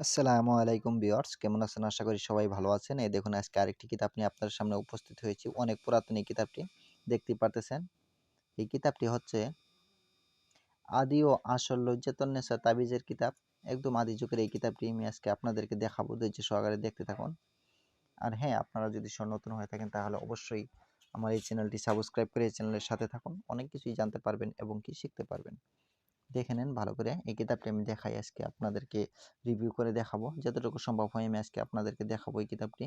আসসালামু আলাইকুম ভিউয়ার্স। কেমন আছেন? আশা করি সবাই ভালো আছেন। এই দেখুন, আজকে আরেকটি কিতাব নিয়ে আপনার সামনে উপস্থিত হয়েছি। অনেক পুরাতন এই কিতাবটি দেখতে পারতেছেন। এই কিতাবটি হচ্ছে আদি ও আসল লজ্জাতন্নেসা তাবিজের কিতাব। একদম আদি যুগের এই কিতাবটি আমি আজকে আপনাদেরকে দেখাবো। ধৈর্য সহকারে দেখতে থাকুন। আর হ্যাঁ আপনারা যদি নতুন হয়ে থাকেন, তাহলে অবশ্যই আমার এই চ্যানেলটি সাবস্ক্রাইব করে এই চ্যানেলের সাথে থাকুন। অনেক কিছুই জানতে পারবেন এবং কি শিখতে পারবেন। দেখে নেন ভালো করে। এই কিতাবটি আমি দেখাই আজকে আপনাদেরকে রিভিউ করে দেখাবো। যতটুকু সম্ভব হয় আমি আজকে আপনাদেরকে দেখাবো এই কিতাবটি।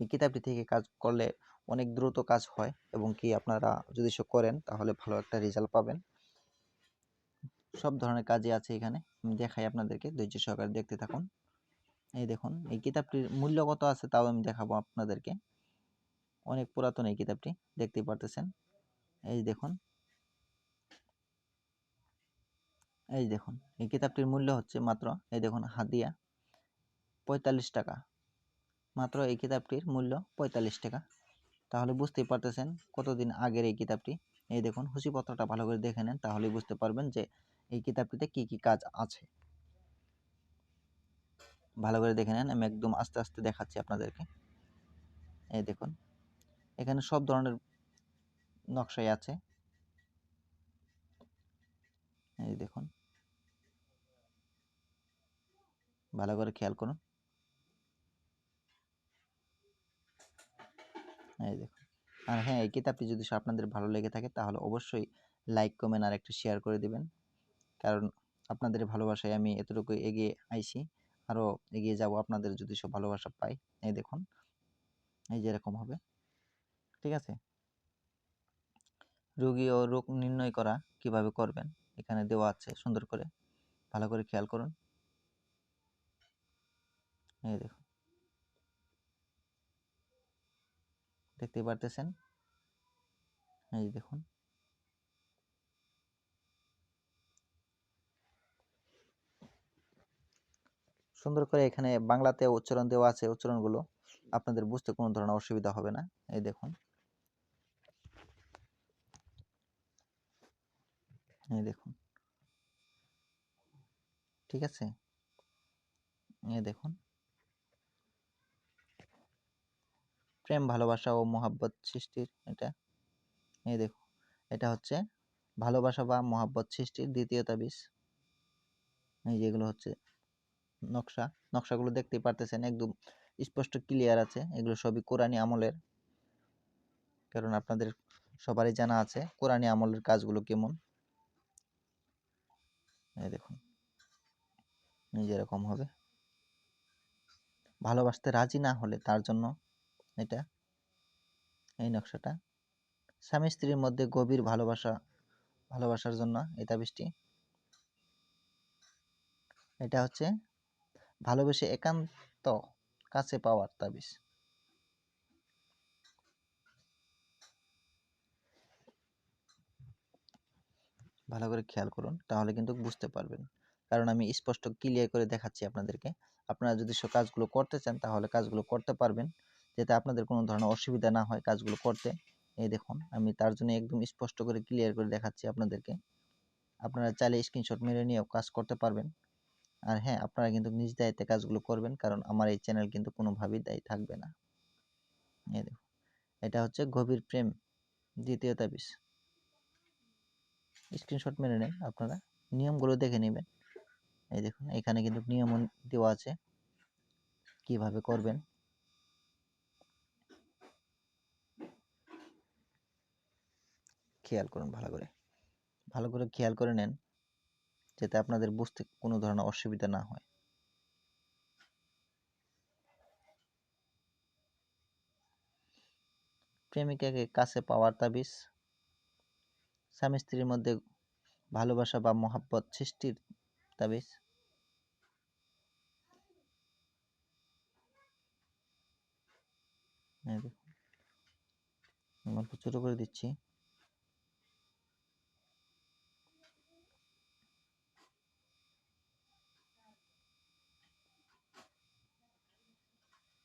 এই কিতাবটি থেকে কাজ করলে অনেক দ্রুত কাজ হয় এবং কি আপনারা যদি সে করেন তাহলে ভালো একটা রেজাল্ট পাবেন। সব ধরনের কাজই আছে এখানে। আমি দেখাই আপনাদেরকে, ধৈর্য সহকারে দেখতে থাকুন। এই দেখুন, এই কিতাবটির মূল্য কত আছে তাও আমি দেখাবো আপনাদেরকে। অনেক পুরাতন এই কিতাবটি, দেখতেই পারতেছেন। এই দেখুন এই দেখুন, এই কিতাবটির মূল্য হচ্ছে মাত্র, এই দেখুন, হাদিয়া পঁয়তাল্লিশ টাকা। মাত্র এই কিতাবটির মূল্য পঁয়তাল্লিশ টাকা। তাহলে বুঝতেই পারতেছেন কতদিন আগের এই কিতাবটি। এই দেখুন হুসিপত্রটা ভালো করে দেখে নেন, তাহলেই বুঝতে পারবেন যে এই কিতাবটিতে কি কি কাজ আছে। ভালো করে দেখে নেন, আমি একদম আস্তে আস্তে দেখাচ্ছি আপনাদেরকে। এই দেখুন, এখানে সব ধরনের নকশাই আছে। এই দেখুন ভালো করে খেয়াল করুন। এই দেখুন। আর হ্যাঁ এই কিতাবটি যদি আপনাদের ভালো লেগে থাকে, তাহলে অবশ্যই লাইক, কমেন্ট আর একটু শেয়ার করে দিবেন। কারণ আপনাদের ভালোবাসায় আমি এতটুকু এগিয়ে আইছি, আরও এগিয়ে যাব আপনাদের যদি সব ভালোবাসা পাই। এই দেখুন। এই যে এরকম হবে। ঠিক আছে? রোগী ও রোগ নির্ণয় করা কীভাবে করবেন? এখানে দেওয়া আছে সুন্দর করে। ভালো করে খেয়াল করুন। এই দেখুন দেখতে পারতেছেন? এই দেখুন। সুন্দর করে এখানে বাংলাতে উচ্চারণ দেওয়া আছে, উচ্চারণগুলো। আপনাদের বুঝতে কোনো ধরনের অসুবিধা হবে না। এই দেখুন। এই দেখুন। ঠিক আছে? এই দেখুন। প্রেম, ভালোবাসা ও মহাব্বত সৃষ্টির এটা। এই দেখো, এটা হচ্ছে ভালোবাসা বা মোহাব্বত সৃষ্টির দ্বিতীয় তাবিজ। এই যেগুলো হচ্ছে নকশা। নকশাগুলো দেখতেই পারতেছেন, একদম স্পষ্ট ক্লিয়ার আছে। এগুলো সবই কোরআনী আমলের। কারণ আপনাদের সবারই জানা আছে কোরআনী আমলের কাজগুলো কেমন। এই দেখুন এই যেরকম হবে। ভালোবাসতে রাজি না হলে তার জন্য এটা, এই নকশাটা। স্বামী স্ত্রীর মধ্যে গভীর ভালোবাসা, ভালোবাসার জন্য এই তাবিজটি এটা হচ্ছে ভালোবেসে একান্ত কাছে পাওয়ার তাবিজ। ভালো করে খেয়াল করুন, তাহলে কিন্তু বুঝতে পারবেন। কারণ আমি স্পষ্ট ক্লিয়ার করে দেখাচ্ছি আপনাদেরকে। আপনারা যদি সব কাজগুলো করতে চান, তাহলে কাজগুলো করতে পারবেন। যাতে আপনাদের কোনো ধরনের অসুবিধা না হয় কাজগুলো করতে। এই দেখুন, আমি তার জন্য একদম স্পষ্ট করে ক্লিয়ার করে দেখাচ্ছি আপনাদেরকে। আপনারা চাইলে স্ক্রিনশট মেরে নিয়েও কাজ করতে পারবেন। আর হ্যাঁ আপনারা কিন্তু নিজ দায়িত্বে কাজগুলো করবেন, কারণ আমার এই চ্যানেল কিন্তু কোনোভাবেই দায়ী থাকবে না। এই দেখুন, এটা হচ্ছে গভীর প্রেম, দ্বিতীয় তাবিজ। স্ক্রিনশট মেরে নেন আপনারা, নিয়মগুলো দেখে নেবেন। এই দেখুন, এখানে কিন্তু নিয়ম দেওয়া আছে। কীভাবে করবেন? খেয়াল করুন ভালো করে। ভালো করে খেয়াল করে নেন যাতে আপনাদের বুঝতে কোনো ধরনের অসুবিধা না হয়। প্রেমিকাকে কাছে পাওয়ার তাবিজ, স্বামী স্ত্রীর মধ্যে ভালোবাসা বা মহাব্বত সৃষ্টির তাবিজ। ছোট করে দিচ্ছি।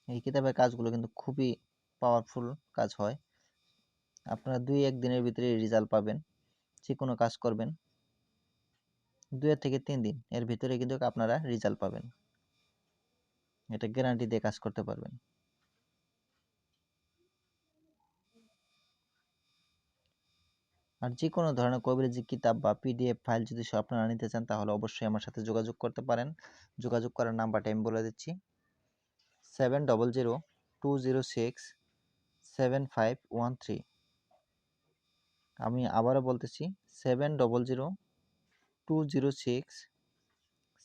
এই কিতাবের কাজগুলো কিন্তু খুবই পাওয়ারফুল কাজ হয়। আপনারা দুই এক দিনের ভিতরে রেজাল্ট পাবেন যে কোনো কাজ করবেন। দুই থেকে তিন দিন, এর ভিতরে কিন্তু আপনারা রেজাল্ট পাবেন। এটা গ্যারান্টি দিয়ে কাজ করতে পারবেন। আর যে কোনো ধরনের কবিরাজি কিতাব বা পিডিএফ ফাইল যদি আপনারা নিতে চান, তাহলে অবশ্যই আমার সাথে যোগাযোগ করতে পারেন। যোগাযোগ করার নাম্বারটা আমি বলে দিচ্ছি। Seven double zero two zero six seven five one three আমি আবারও বলতেছি seven double zero two zero six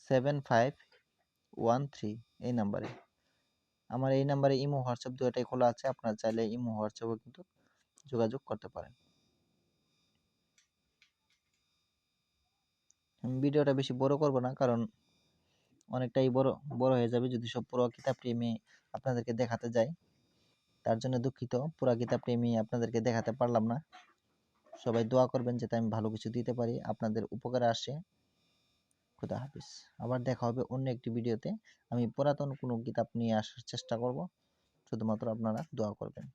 seven five one three এই নাম্বারে। আমার এই নাম্বারে ইমো, হোয়াটসঅ্যাপ দুটাই খোলা আছে, আপনারা চাইলে ইমো, হোয়াটসঅ্যাপও কিন্তু যোগাযোগ করতে পারেন। ভিডিওটা বেশি বড় করব না, কারণ অনেকটাই বড় বড় হয়ে যাবে যদি সব পুরো কিতাবটি আমি আপনাদেরকে দেখাতে যাই। তার জন্য দুঃখিত, পুরা কিতাবটি আমি আপনাদেরকে দেখাতে পারলাম না। সবাই দোয়া করবেন যাতে আমি ভালো কিছু দিতে পারি, আপনাদের উপকারে আসে। খুদা হাফিজ। আবার দেখা হবে অন্য একটি ভিডিওতে। আমি পুরাতন কোনো কিতাব নিয়ে আসার চেষ্টা করব। শুধুমাত্র আপনারা দোয়া করবেন।